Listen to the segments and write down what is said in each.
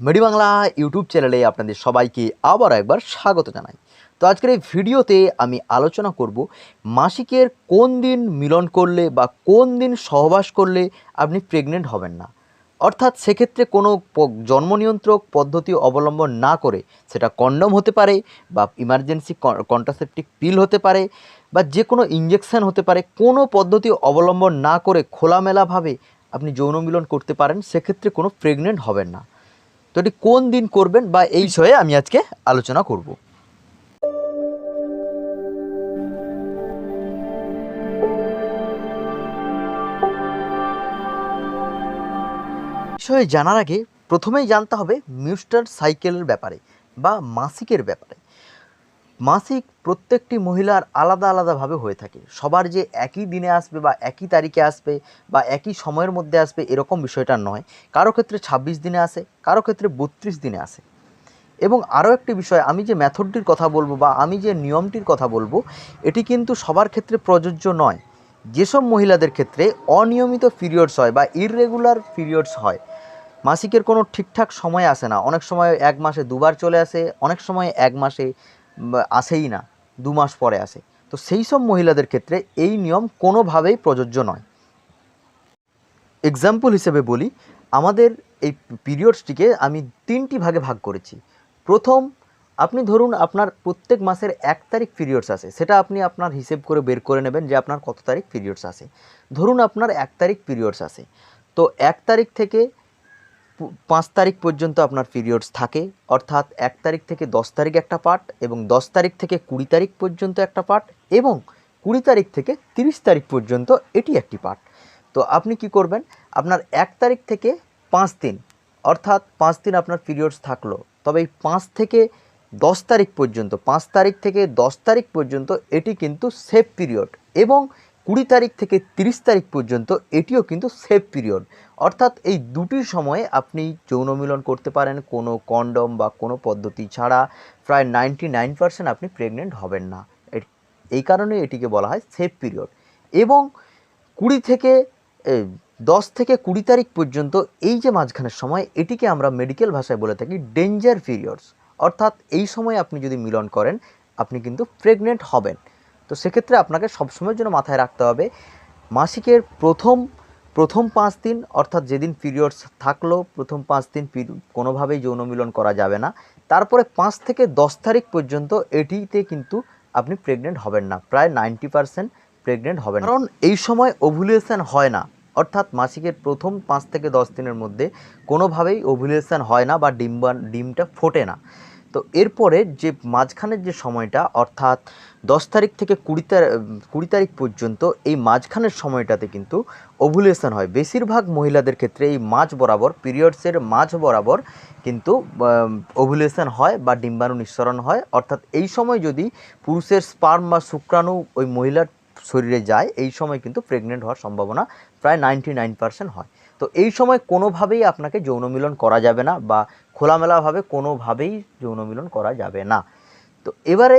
মেডি বাংলা ইউটিউব চ্যানেলে আপনাদের সবাইকে আবার একবার স্বাগত জানাই। তো আজকের এই ভিডিওতে আমি আলোচনা করব মাসিকের কোন দিন মিলন করলে বা কোন দিন সহবাস করলে আপনি প্রেগনেন্ট হবেন না। অর্থাৎ সেক্ষেত্রে কোনো জন্ম নিয়ন্ত্রক পদ্ধতি অবলম্বন না করে সেটা কন্ডম হতে পারে বা ইমার্জেন্সি কন্ট্রাসেপটিক পিল হতে পারে বা যে কোনো ইঞ্জেকশন হতে পারে, কোনো পদ্ধতি অবলম্বন না করে খোলামেলাভাবে আপনি যৌন মিলন করতে পারেন, সেক্ষেত্রে কোনো প্রেগনেন্ট হবেন না। তো এটি কোন দিন করবেন বা এই বিষয়ে আমি আজকে আলোচনা করব। বিষয়ে জানার আগে প্রথমেই জানতে হবে মিউস্টার সাইকেলের ব্যাপারে বা মাসিকের ব্যাপারে। মাসিক প্রত্যেকটি মহিলার আলাদা আলাদাভাবে হয়ে থাকে। সবার যে একই দিনে আসবে বা একই তারিখে আসবে বা একই সময়ের মধ্যে আসবে এরকম বিষয়টা নয়। কারও ক্ষেত্রে ছাব্বিশ দিনে আসে, কারও ক্ষেত্রে বত্রিশ দিনে আসে। এবং আরও একটি বিষয়, আমি যে মেথডটির কথা বলব বা আমি যে নিয়মটির কথা বলব, এটি কিন্তু সবার ক্ষেত্রে প্রযোজ্য নয়। যেসব মহিলাদের ক্ষেত্রে অনিয়মিত পিরিয়ডস হয় বা ইররেগুলার পিরিয়ডস হয়, মাসিকের কোনো ঠিকঠাক সময় আসে না। অনেক সময় এক মাসে দুবার চলে আসে, অনেক সময় এক মাসে আসেই না, দু মাস পরে আসে। তো সেই সব মহিলাদের ক্ষেত্রে এই নিয়ম কোনোভাবেই প্রযোজ্য নয়। এক্সাম্পল হিসেবে বলি, আমাদের এই পিরিয়ডসটিকে আমি তিনটি ভাগে ভাগ করেছি। প্রথম, আপনি ধরুন আপনার প্রত্যেক মাসের এক তারিখ পিরিয়ডস আসে, সেটা আপনি আপনার হিসেব করে বের করে নেবেন যে আপনার কত তারিখ পিরিয়ডস আসে। ধরুন আপনার এক তারিখ পিরিয়ডস আসে। তো এক তারিখ থেকে পাঁচ তারিখ পর্যন্ত আপনার পিরিয়ডস থাকে। অর্থাৎ এক তারিখ থেকে দশ তারিখ একটা পার্ট এবং দশ তারিখ থেকে কুড়ি তারিখ পর্যন্ত একটা পার্ট এবং কুড়ি তারিখ থেকে তিরিশ তারিখ পর্যন্ত এটি একটি পার্ট। তো আপনি কি করবেন? আপনার এক তারিখ থেকে পাঁচ দিন, অর্থাৎ পাঁচ দিন আপনার পিরিয়ডস থাকল। তবে এই পাঁচ থেকে দশ তারিখ পর্যন্ত, পাঁচ তারিখ থেকে দশ তারিখ পর্যন্ত এটি কিন্তু সেফ পিরিয়ড এবং কুড়ি তারিখ থেকে তিরিশ তারিখ পর্যন্ত এটিও কিন্তু সেফ পিরিয়ড অর্থাৎ এই দুটি সময়ে আপনি যৌন মিলন করতে পারেন, কোনো কন্ডম বা কোনো পদ্ধতি ছাড়া। প্রায় নাইনটি নাইন পার্সেন্ট আপনি প্রেগনেন্ট হবেন না। এই কারণে এটিকে বলা হয় সেফ পিরিয়ড এবং কুড়ি থেকে দশ থেকে কুড়ি তারিখ পর্যন্ত এই যে মাঝখানের সময়, এটিকে আমরা মেডিকেল ভাষায় বলে থাকি ডেঞ্জার পিরিয়ডস অর্থাৎ এই সময় আপনি যদি মিলন করেন, আপনি কিন্তু প্রেগনেন্ট হবেন। তো সেক্ষেত্রে আপনাকে সবসময়ের জন্য মাথায় রাখতে হবে, মাসিকের প্রথম প্রথম পাঁচ দিন অর্থাৎ যেদিন পিরিয়ডস থাকল, প্রথম পাঁচ দিন কোনোভাবেই যৌন মিলন করা যাবে না তারপরে পাঁচ থেকে দশ তারিখ পর্যন্ত এটিতে কিন্তু আপনি প্রেগনেন্ট হবেন না, প্রায় নাইনটি পার্সেন্ট প্রেগনেন্ট হবেন। কারণ এই সময় ওভুলেশন হয় না, অর্থাৎ মাসিকের প্রথম পাঁচ থেকে দশ দিনের মধ্যে কোনোভাবেই ওভুলেশন হয় না বা ডিম্বা ডিমটা ফোটে না তো এরপরে যে মাঝখানের যে সময়টা, অর্থাৎ দশ তারিখ থেকে কুড়ি কুড়ি তারিখ পর্যন্ত এই মাঝখানের সময়টাতে কিন্তু ওভুলেশন হয়। বেশিরভাগ মহিলাদের ক্ষেত্রে এই মাঝ বরাবর পিরিয়ডসের মাঝ বরাবর কিন্তু ওভুলেশন হয় বা ডিম্বাণু নিঃসরণ হয়। অর্থাৎ এই সময় যদি পুরুষের স্পার্ম বা শুক্রাণু ওই মহিলার শরীরে যায়, এই সময় কিন্তু প্রেগনেন্ট হওয়ার সম্ভাবনা প্রায় নাইনটি নাইন পার্সেন্ট হয়। তো এই সময় কোনোভাবেই আপনাকে যৌন মিলন করা যাবে না বা খোলামেলাভাবে কোনোভাবেই যৌন মিলন করা যাবে না। তো এবারে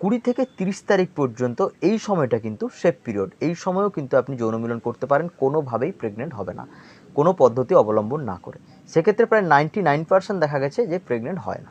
কুড়ি থেকে তিরিশ তারিখ পর্যন্ত এই সময়টা কিন্তু সেফ পিরিয়ড এই সময়ও কিন্তু আপনি যৌন মিলন করতে পারেন, কোনোভাবেই প্রেগনেন্ট হবে না। কোনো পদ্ধতি অবলম্বন না করে। সেক্ষেত্রে প্রায় নাইনটি নাইন পার্সেন্ট দেখা গেছে যে প্রেগনেন্ট হয় না।